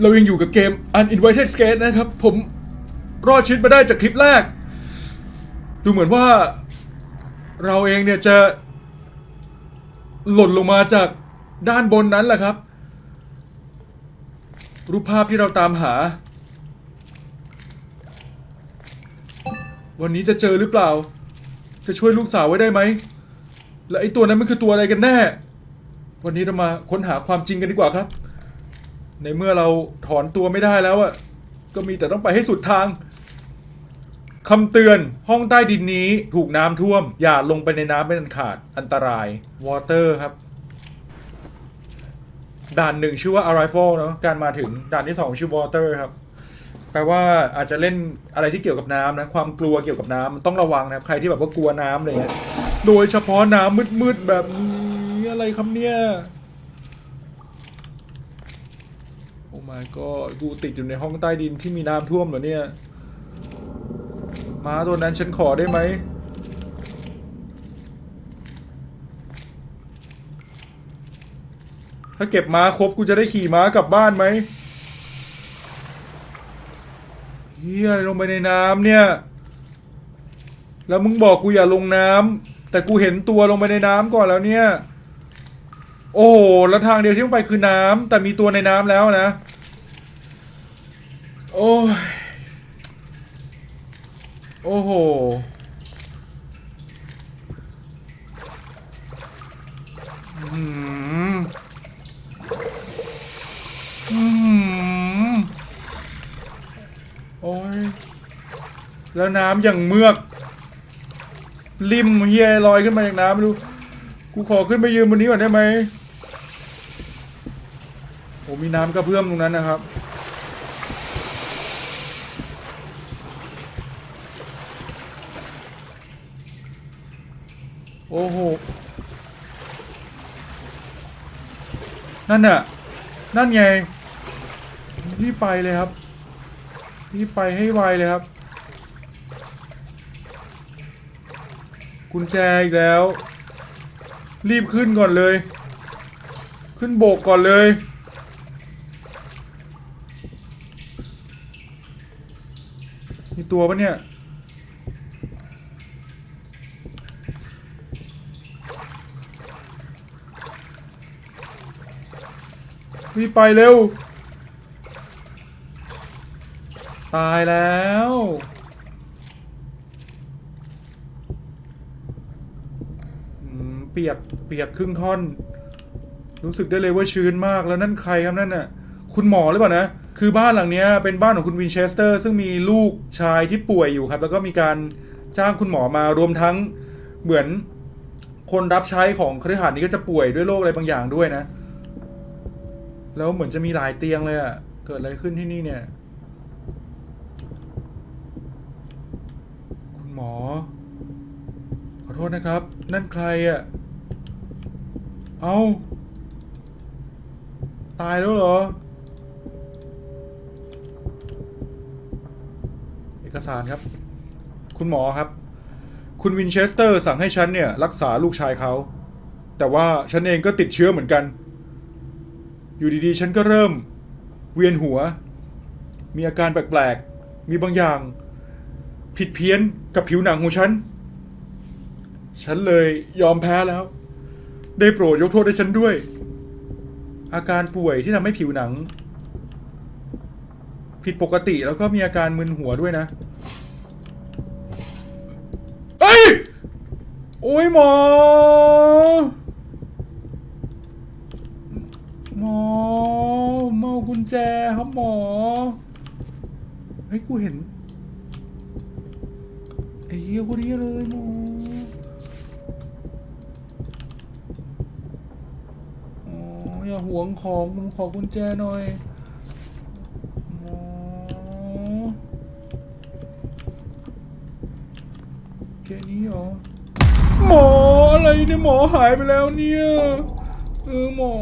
เรายังอยู่กับเกม Uninvited Skate นะครับ ผมรอดชีวิตมาได้จากคลิปแรก ดูเหมือนว่า เราเองเนี่ยจะ หล่นลงมาจากด้านบนนั้นแหละครับ รูปภาพที่เราตามหา วันนี้จะเจอหรือเปล่า จะช่วยลูกสาวไว้ได้ไหม และไอ้ตัวนั้นมันคือตัวอะไรกันแน่ วันนี้เรามาค้นหาความจริงกันดีกว่าครับ ในเมื่อเราถอนตัวไม่ได้แล้วอะก็มีแต่ต้องไปให้สุดทางคำเตือนห้องใต้ดินนี้ถูกน้ำท่วม อย่าลงไปในน้ำเป็นอันขาดอันตรายวอเตอร์ครับ ด่านหนึ่งชื่อว่า arrival เนอะการมาถึงด่านที่สองชื่อ water ครับ แปลว่าอาจจะเล่นอะไรที่เกี่ยวกับน้ำนะ ความกลัวเกี่ยวกับน้ำมันต้องระวังนะครับ ใครที่แบบว่ากลัวน้ำเงี้ยโดยเฉพาะน้ำมืดๆแบบนี้อะไรครับเนี่ย โอ้ my god กูติดอยู่ในห้องใต้ดินที่มีน้ำท่วมเหรอเนี่ยม้าตัวนั้นฉันขอได้ไหมถ้าเก็บม้าครบกูจะได้ขี่ม้ากลับบ้านไหมเฮียลงไปในน้ำเนี่ย แล้วมึงบอกกูอย่าลงน้ำแต่กูเห็นตัวลงไปในน้ำก่อนแล้วเนี่ย โอ้โหแล้วทางเดียวที่ต้องไปคือน้ำแต่มีตัวในน้ำแล้วนะ โอ้ยโอ้โห อืม อืม โอ้ย แล้วน้ำอย่างเมือก ริมเฮียลอยขึ้นมาจากน้ำไม่รู้ กูขอขึ้นไปยืนบนนี้ก่อนได้ไหมโอ้มีน้ำกระเพื่อมตรงนั้นนะครับ โอ้โห นั่นน่ะ นั่นไง รีบไปเลยครับ รีบไปให้ไวเลยครับ กุญแจอีกแล้ว รีบขึ้นก่อนเลย ขึ้นโบกก่อนเลยมีตัวปะเนี่ย รีบไปเร็ว ตายแล้ว เปียก เปียกครึ่งท่อน รู้สึกได้เลยว่าชื้นมากแล้วนั่นใครครับนั่นน่ะ คุณหมอหรือเปล่านะ คือบ้านหลังนี้เป็นบ้านของคุณวินเชสเตอร์ ซึ่งมีลูกชายที่ป่วยอยู่ครับ แล้วก็มีการจ้างคุณหมอมารวมทั้งเหมือนคนรับใช้ของคฤหาสน์นี้ก็จะป่วยด้วยโรคอะไรบางอย่างด้วยนะ แล้วเหมือนจะมีหลายเตียงเลยอะเกิดอะไรขึ้นที่นี่เนี่ย คุณหมอ ขอโทษนะครับ นั่นใครอะ เอา ตายแล้วเหรอ เอกสารครับ คุณหมอครับ คุณวินเชสเตอร์สั่งให้ฉันเนี่ย รักษาลูกชายเขา แต่ว่าฉันเองก็ติดเชื้อเหมือนกัน อยู่ดีๆ ฉันก็เริ่ม เวียนหัว มีอาการแปลกๆ มีบางอย่าง ผิดเพี้ยนกับผิวหนังของฉัน ฉันเลยยอมแพ้แล้ว ได้โปรดยกโทษให้ฉันด้วย อาการป่วยที่ทำให้ผิวหนัง ผิดปกติแล้วก็มีอาการมึนหัวด้วยนะเอ้ย โอ้ยหมอ หมอเมากุญ แจครับหมอ เฮ้ย กูเห็น ไอ้เหี้ยคนนี้เลยหมออ๋ออย่าหวงของผมขอกุญแจหน่อยหมอแค่นี้เหรอ หมออะไรเนี่ยหมอหายไปแล้วเนี่ย เออหมอ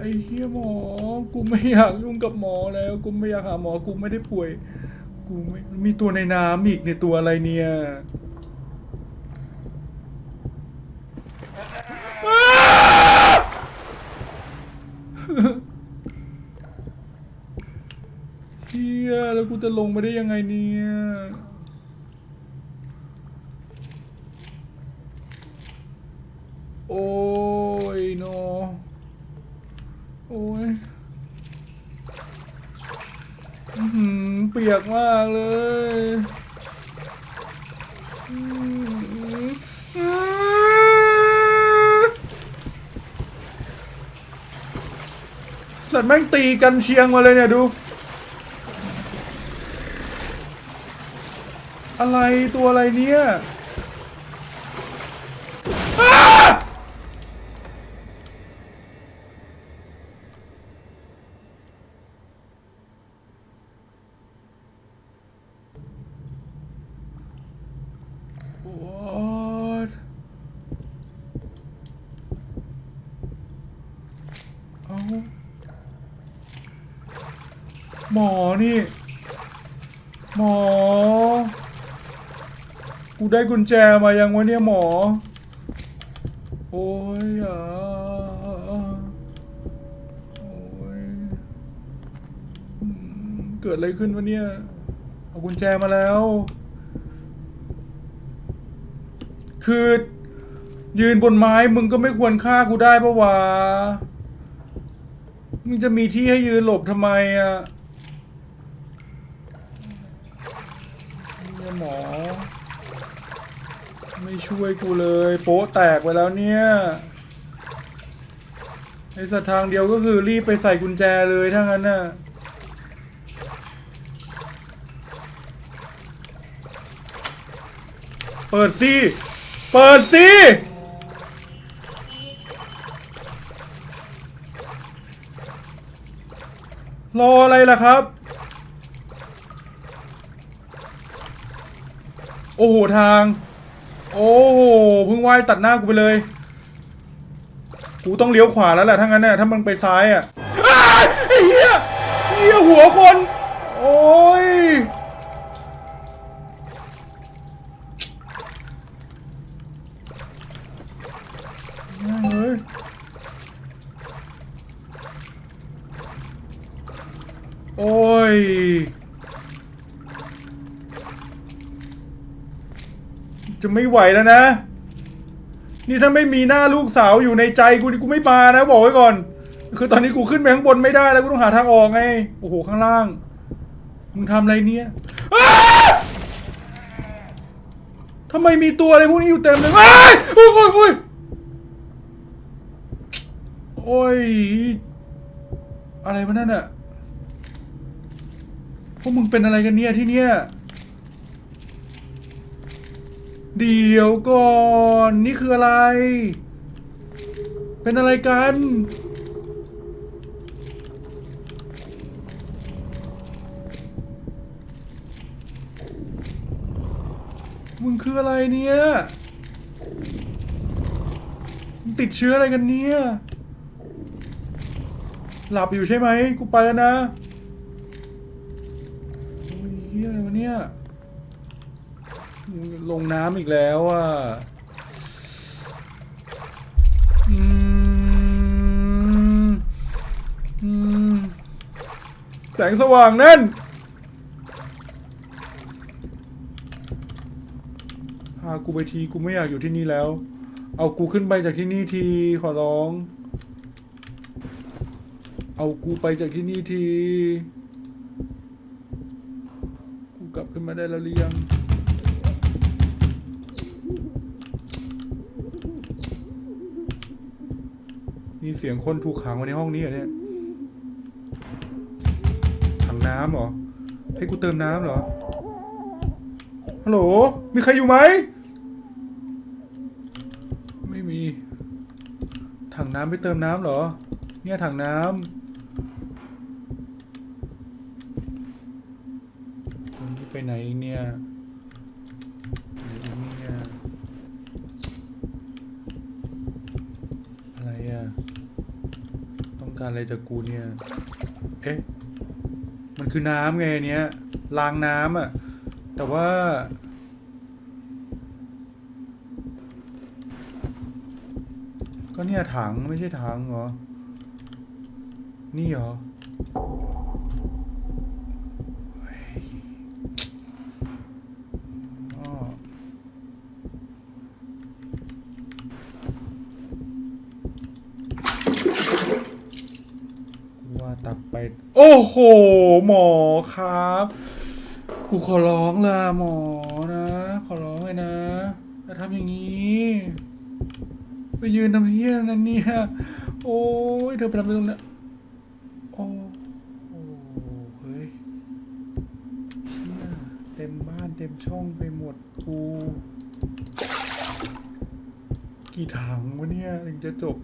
ไอ้เฮียหมอ กูไม่อยากยุ่งกับหมอแล้ว กูไม่อยากหาหมอ กูไม่ได้ป่วย กูไม่มีตัวในน้ำอีกในตัวอะไรเนี่ยเฮียแล้วกูจะลงไม่ได้ยังไงเนี่ยโอ้ยเนาะ โอ้ยอื้อหือเปียกมากเลยอื้อหือสัตว์แม่งตีกันเชียงมาเลยเนี่ยดู อะไรตัวอะไรเนี่ยอ้า What เอาหมอนี่ หมอ กู ได้กุญแจมายังวะเนี่ยหมอ โอ้ยอะโอ้ยเกิดอะไรขึ้นวะเนี่ย เอากุญแจมาแล้ว คือยืนบนไม้มึงก็ไม่ควรฆ่ากูได้ปะวะ มึงจะมีที่ให้ยืนหลบทำไมอะหมอ ไม่ช่วยกูเลย โป๊ะแตกไปแล้วเนี่ยไอ้สัตทางเดียวก็คือรีบไปใส่กุญแจเลยถ้างั้นน่ะเปิดสิเปิดสิรออะไรล่ะครับ โอ้โห ทาง โอ้โหเพิ่งว่ายตัดหน้ากูไปเลย กูต้องเลี้ยวขวาแล้วแหละถ้างั้นน่ะถ้ามันไปซ้ายอะไอ้เหี้ยเหี้ยหัวคน โอ้ยแม่งเอ้ยโอ้ย จะไม่ไหวแล้วนะ นี่ถ้าไม่มีหน้าลูกสาวอยู่ในใจกูนี่กูไม่มานะบอกไว้ก่อน คือตอนนี้กูขึ้นไปข้างบนไม่ได้แล้วกูต้องหาทางออกไง โอ้โหข้างล่าง มึงทำอะไรเนี่ยทำไมมีตัวอะไรพวกนี้อยู่เต็มเลยอ้ยโอ้ยโอ้ยโอ้ยโอ้ยอะไรวะนั่นอะพวกมึงเป็นอะไรกันเนี่ยที่เนี่ย เดี๋ยวก่อน นี่คืออะไร เป็นอะไรกัน มึงคืออะไรเนี่ยมึงติดเชื้ออะไรกันเนี่ย หลับอยู่ใช่ไหม กูไปแล้วนะโอ้ยเฮียอะไรวะเนี่ย ลงน้ำอีกแล้วอะอืมอืมแสงสว่างนั่น พากูไปทีกูไม่อยากอยู่ที่นี่แล้ว เอากูขึ้นไปจากที่นี่ทีขอร้อง เอากูไปจากที่นี่ที กูกลับขึ้นมาได้แล้วหรือยัง มีเสียงคนถูกขังไว้ในห้องนี้เหรอเนี่ยถังน้ำเหรอ ให้กูเติมน้ำเหรอ ฮัลโหล มีใครอยู่ไหม ไม่มี ถังน้ำไปเติมน้ำเหรอ เนี่ยถังน้ำนี่ไปไหนเนี่ยไหนอีกเนี่ยอะไรอะ การอะไรจากกูเนี่ย เอ๊ะ มันคือน้ำไงเนี้ยรางน้ำอะ แต่ว่า ก็เนี่ยถังไม่ใช่ถังเหรอ นี่เหรอเฮ้ ตับไป โอ้โห หมอครับ กูขอร้องละหมอนะ ขอร้องเลยนะอย่าทำอย่างนี้ไปยืนทำเฮี้ยนั่นเนี่ยโอ้ยเธอไปทำอะไรตรงนั้นโอ้โอ้เฮ้ยเหี้ยเต็มบ้านเต็มช่องไปหมดกู กี่ถังวะเนี่ย ถึงจะจบ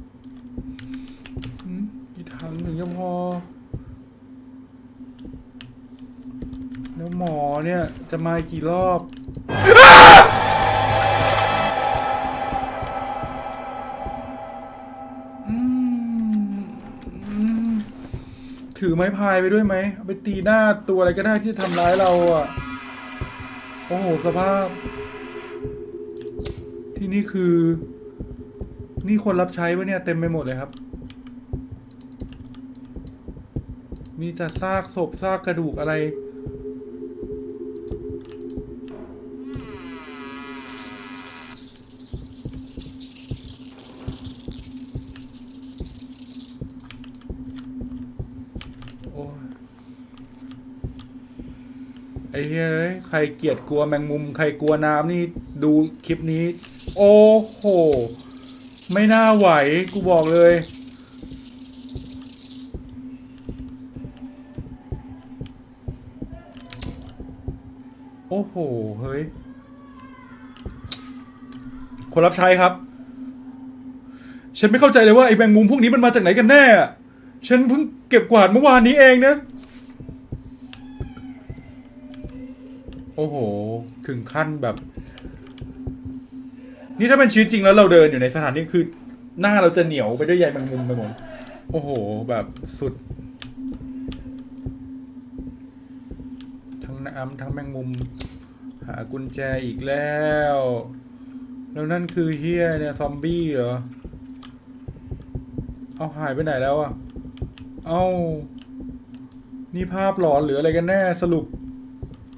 หืมกี่ถังถึงจะพอ แล้วหมอเนี่ย จะมากี่รอบ ถือไม้พายไปด้วยไหมไปตีหน้าตัวอะไรก็ได้ที่ทำร้ายเราอะ โอ้โห สภาพ ที่นี่คือ นี่คนรับใช้ปะเนี่ย เต็มไปหมดเลยครับมีแต่ซากศพซากกระดูกอะไร เฮ้ยใครเกลียดกลัวแมงมุม ใครกลัวน้ำนี่ดูคลิปนี้ โอ้โห ไม่น่าไหว กูบอกเลย โอ้โห เฮ้ย คนรับใช้ครับ ฉันไม่เข้าใจเลยว่าไอ้แมงมุมพวกนี้มันมาจากไหนกันแน่อะฉันเพิ่งเก็บกวาดเมื่อวานนี้เองนะ โอ้โห ถึงขั้นแบบ นี่ถ้าเป็นชีวิตจริงแล้วเราเดินอยู่ในสถานที่คือ หน้าเราจะเหนียวไปด้วยใยแมงมุมไปหมด โอ้โห แบบสุด ทั้งน้ำทั้งแมงมุม หากุญแจอีกแล้ว แล้วนั่นคือเฮียเนี่ย ซอมบี้เหรอ เอาหายไปไหนแล้วอะเอานี่ภาพหลอนหรืออะไรกันแน่สรุป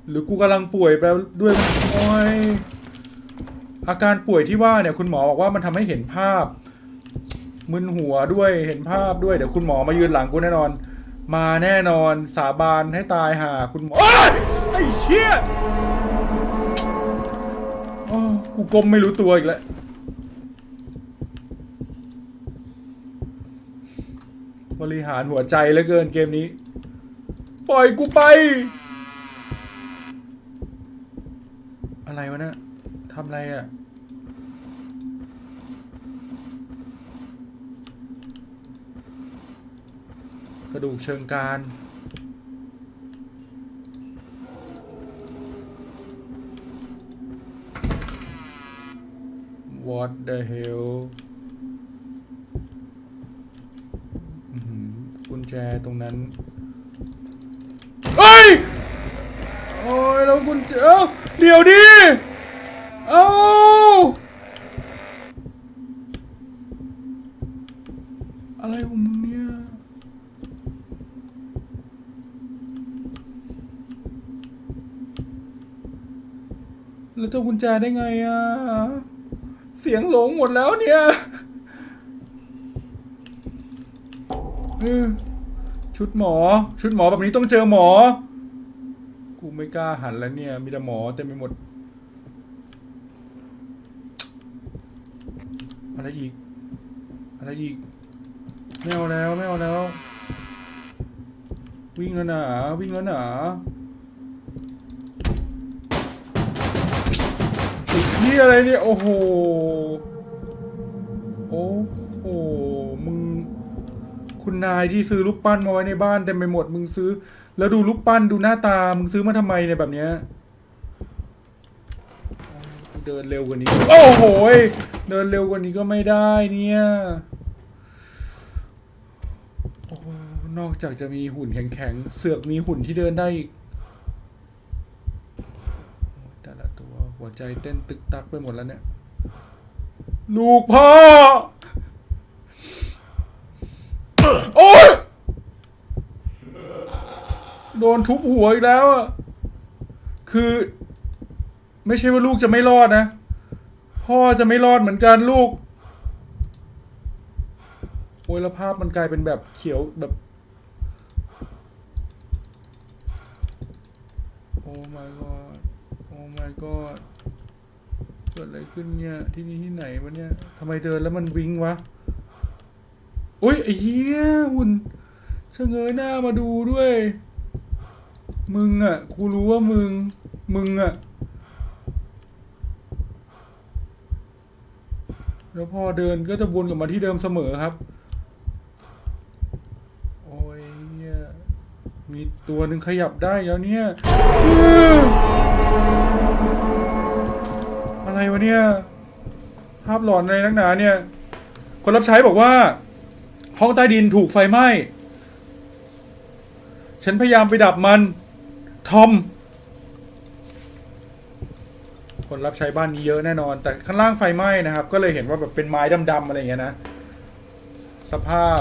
หรือกูกำลังป่วยไปด้วยโอ้ยอาการป่วยที่ว่าเนี่ยคุณหมอบอกว่ามันทำให้เห็นภาพ มึนหัวด้วยเห็นภาพด้วยเดี๋ยวคุณหมอมายืนหลังกูแน่นอน มาแน่นอนสาบานให้ตายหาคุณหมอโอ๊ยไอ้เชี่ยโอ้กูก้มไม่รู้ตัวอีกแล้วบริหารหัวใจเหลือเกินเกมนี้ ปล่อยกูไป อะไรวะเนี่ยทำอะไรอะ่ะกระดูกเชิงกราน What the hell กุญแจตรงนั้น เฮ้ย โอ้ย แล้วกุญแจ เดี๋ยวดิ เอ้าอะไรของมึงเนี่ยแล้วเจ้ากุญแจได้ไงอะ เสียงหลงหมดแล้วเนี่ยชุดหมอ ชุดหมอแบบนี้ต้องเจอหมอ กูไม่กล้าหันแล้วเนี่ย มีแต่หมอเต็มไปหมด อะไรอีก อะไรอีก ไม่เอาแล้ว ไม่เอาแล้ว วิ่งแล้วหนาวิ่งแล้วหนาติดที่อะไรเนี่ย โอ้โห โอ้โห มึง คุณนายที่ซื้อรูปปั้นมาไว้ในบ้านเต็มไปหมด มึงซื้อ แล้วดูรูปปั้นดูหน้าตา มึงซื้อมาทำไมเนี่ยแบบเนี้ย เดินเร็วกว่านี้ โอ้โหเดินเร็วกว่านี้ก็ไม่ได้เนี่ยอนอกจากจะมีหุ่นแข็งๆ เสือกมีหุ่นที่เดินได้อีก แต่ละตัวหัวใจเต้นตึกตักไปหมดแล้วเนี่ย ลูกพ่อ โอ้ย โดนทุบหัวอีกแล้วอะคือ ไม่ใช่ว่าลูกจะไม่รอดนะ พ่อจะไม่รอดเหมือนกันลูก โอ้ยล้ภาพมันกลายเป็นแบบเขียวแบบ โอ้ my god โอ้ my god เกิดอะไรขึ้นเนี่ย ที่นี่ที่ไหนวะเนี่ยทำไมเดินแล้วมันวิ่งวะอุ้ยไอ้เหี้ยหุ่นเชงเงยหน้ามาดูด้วย มึงอะกูรู้ว่ามึง มึงอะ แล้วพอเดินก็จะวนกลับมาที่เดิมเสมอครับ โอ้ยเหี้ยมีตัวหนึ่งขยับได้แล้วเนี่ยอื้ออะไรวะเนี่ย ภาพหลอนอะไรนักหนาเนี่ย คนรับใช้บอกว่า ห้องใต้ดินถูกไฟไหม้ ฉันพยายามไปดับมัน ทอม คนรับใช้บ้านนี้เยอะแน่นอน แต่ข้างล่างไฟไหม้นะครับ ก็เลยเห็นว่าแบบเป็นไม้ดำๆอะไรอย่างเงี้ยนะ สภาพ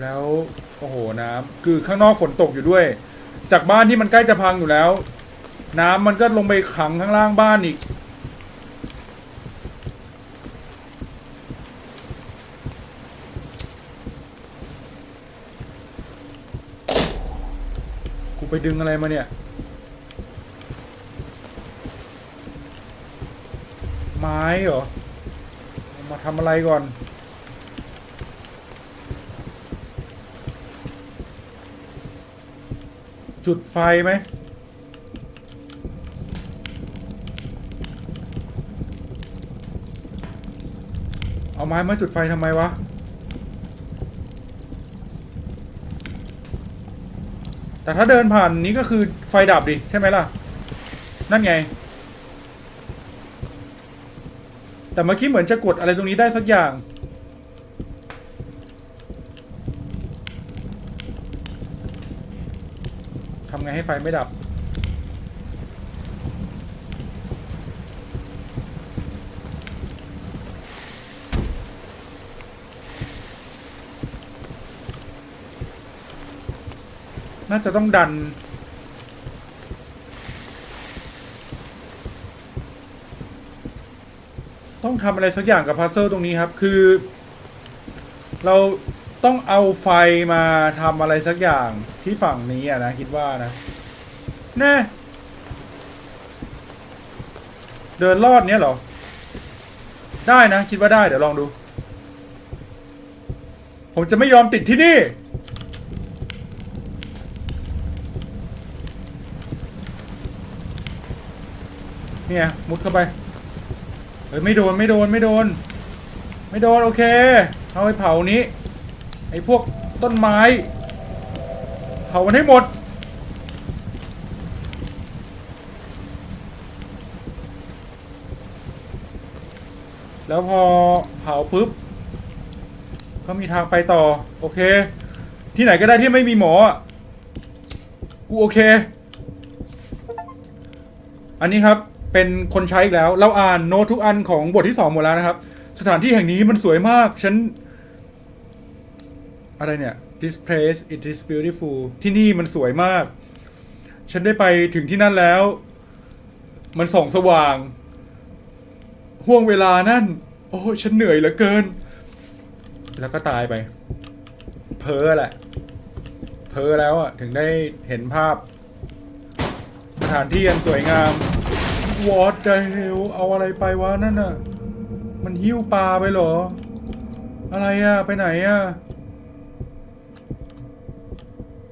แล้ว โอ้โห น้ำคือข้างนอกฝนตกอยู่ด้วย จากบ้านที่มันใกล้จะพังอยู่แล้ว น้ำมันก็ลงไปขังข้างล่างบ้านอีก ไปดึงอะไรมาเนี่ย ไม้เหรอ มาทำอะไรก่อน จุดไฟไหมเอาไม้มาจุดไฟทำไมวะ แต่ถ้าเดินผ่านนี้ก็คือไฟดับดิใช่ไหมล่ะ นั่นไง แต่เมื่อกี้เหมือนจะกดอะไรตรงนี้ได้สักอย่าง ทำไงให้ไฟไม่ดับ น่าจะต้องดัน ต้องทำอะไรสักอย่างกับพัซเซิลตรงนี้ครับ คือ เราต้องเอาไฟมาทำอะไรสักอย่างที่ฝั่งนี้อะนะ คิดว่านะแน่เดินลอดเนี้ยเหรอ ได้นะ คิดว่าได้ เดี๋ยวลองดู ผมจะไม่ยอมติดที่นี่ เนี่ยมุดเข้าไปเฮ้ยไม่โดนไม่โดนไม่โดน ไม่โดนโอเคเอาไปเผานี้ไอ้พวกต้นไม้เผามันให้หมดแล้วพอเผาปุ๊บก็มีทางไปต่อ โอเค ที่ไหนก็ได้ที่ไม่มีหมอกูโอเค อันนี้ครับ เป็นคนใช้อีกแล้ว เราอ่านโน้ตทุกอันของบทที่สองหมดแล้วนะครับ สถานที่แห่งนี้มันสวยมาก ฉัน อะไรเนี่ย this place it is beautiful ที่นี่มันสวยมาก ฉันได้ไปถึงที่นั่นแล้ว มันส่องสว่าง ห่วงเวลานั่น โอ้ฉันเหนื่อยเหลือเกิน แล้วก็ตายไป เพ้อแหละ เพ้อแล้วอะ ถึงได้เห็นภาพ สถานที่อันสวยงาม What the hell เอาอะไรไปวะนั่นน่ะ มันหิ้วปลาไปเหรอ อะไรอะ ไปไหนอะ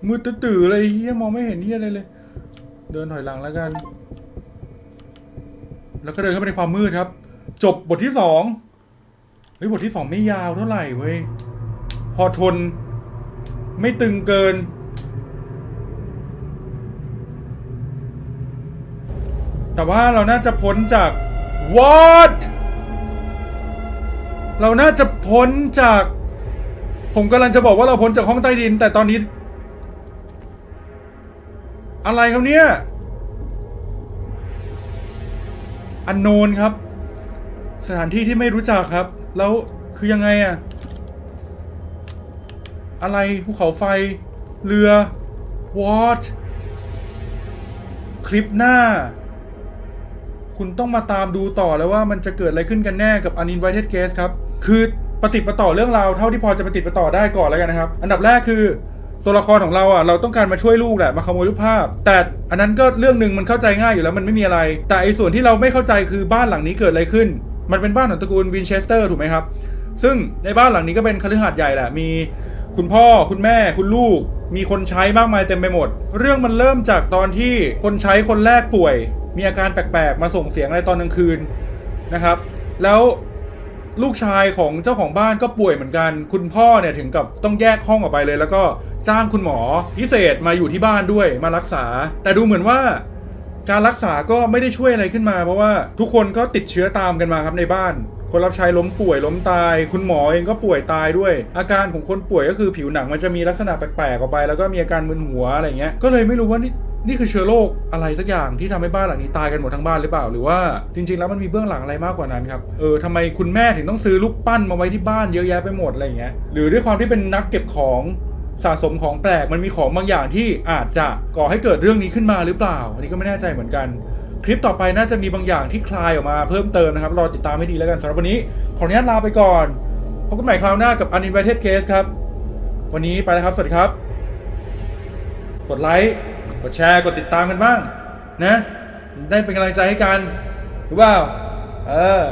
มืดตื่อเลยเฮียมองไม่เห็นเฮียอะไรเลย เดินถอยหลังแล้วกัน แล้วก็เดินเข้าไปในความมืดครับ จบบทที่สองเฮ้ยบทที่สองไม่ยาวเท่าไหร่เว้ย พอทน ไม่ตึงเกิน แต่ว่าเราน่าจะพ้นจาก what เราน่าจะพ้นจาก ผมกำลังจะบอกว่าเราพ้นจากห้องใต้ดิน แต่ตอนนี้ อะไรครับเนี่ย อันโนนครับ สถานที่ที่ไม่รู้จักครับ แล้วคือยังไงอะอะไรภูเขาไฟ เรือ what คลิปหน้า คุณต้องมาตามดูต่อแล้วว่ามันจะเกิดอะไรขึ้นกันแน่กับ Uninvited Guest ครับ คือปฏิประต่อเรื่องราวเท่าที่พอจะปฏิประต่อได้ก่อนแล้วกันนะครับ อันดับแรกคือตัวละครของเราอะเราต้องการมาช่วยลูกแหละมาขโมยรูปภาพ แต่อันนั้นก็เรื่องหนึ่งมันเข้าใจง่ายอยู่แล้วมันไม่มีอะไร แต่ไอ้ส่วนที่เราไม่เข้าใจคือบ้านหลังนี้เกิดอะไรขึ้น มันเป็นบ้านของตระกูลวินเชสเตอร์ถูกไหมครับซึ่งในบ้านหลังนี้ก็เป็นคฤหาสน์ใหญ่แหละมีคุณพ่อคุณแม่คุณลูก มีคนใช้มากมายเต็มไปหมด เรื่องมันเริ่มจากตอนที่คนใช้คนแรกป่วย มีอาการแปลกๆ มาส่งเสียงอะไรตอนกลางคืนนะครับ แล้วลูกชายของเจ้าของบ้านก็ป่วยเหมือนกัน คุณพ่อเนี่ยถึงกับต้องแยกห้องออกไปเลย แล้วก็จ้างคุณหมอพิเศษมาอยู่ที่บ้านด้วยมารักษา แต่ดูเหมือนว่าการรักษาก็ไม่ได้ช่วยอะไรขึ้นมา เพราะว่าทุกคนก็ติดเชื้อตามกันมาครับในบ้าน คนรับใช้ล้มป่วยล้มตาย คุณหมอเองก็ป่วยตายด้วย อาการของคนป่วยก็คือผิวหนังมันจะมีลักษณะแปลกๆออกไป แล้วก็มีอาการมึนหัวอะไรเงี้ยก็เลยไม่รู้ว่านี่ นี่คือเชื้อโรคอะไรสักอย่างที่ทำให้บ้านหลังนี้ตายกันหมดทั้งบ้านหรือเปล่า หรือว่าจริงๆ แล้วมันมีเบื้องหลังอะไรมากกว่านั้นครับ เออทำไมคุณแม่ถึงต้องซื้อลูกปั้นมาไว้ที่บ้านเยอะแยะไปหมดอะไรอย่างเงี้ย หรือด้วยความที่เป็นนักเก็บของสะสมของแปลกมันมีของบางอย่างที่อาจจะก่อให้เกิดเรื่องนี้ขึ้นมาหรือเปล่า อันนี้ก็ไม่แน่ใจเหมือนกัน คลิปต่อไปน่าจะมีบางอย่างที่คลายออกมาเพิ่มเติมนะครับรอติดตามให้ดีแล้วกันสำหรับวันนี้ ขออนุญาตลาไปก่อนพบกันใหม่คราวหน้ากับ Uninvited Case ครับ วันนี้ไปแล้วครับ สวัสดีครับ กดไลค์ กดแชร์กดติดตามกันบ้างนะ ได้เป็นกำลังใจให้กันรู้เปล่าเออ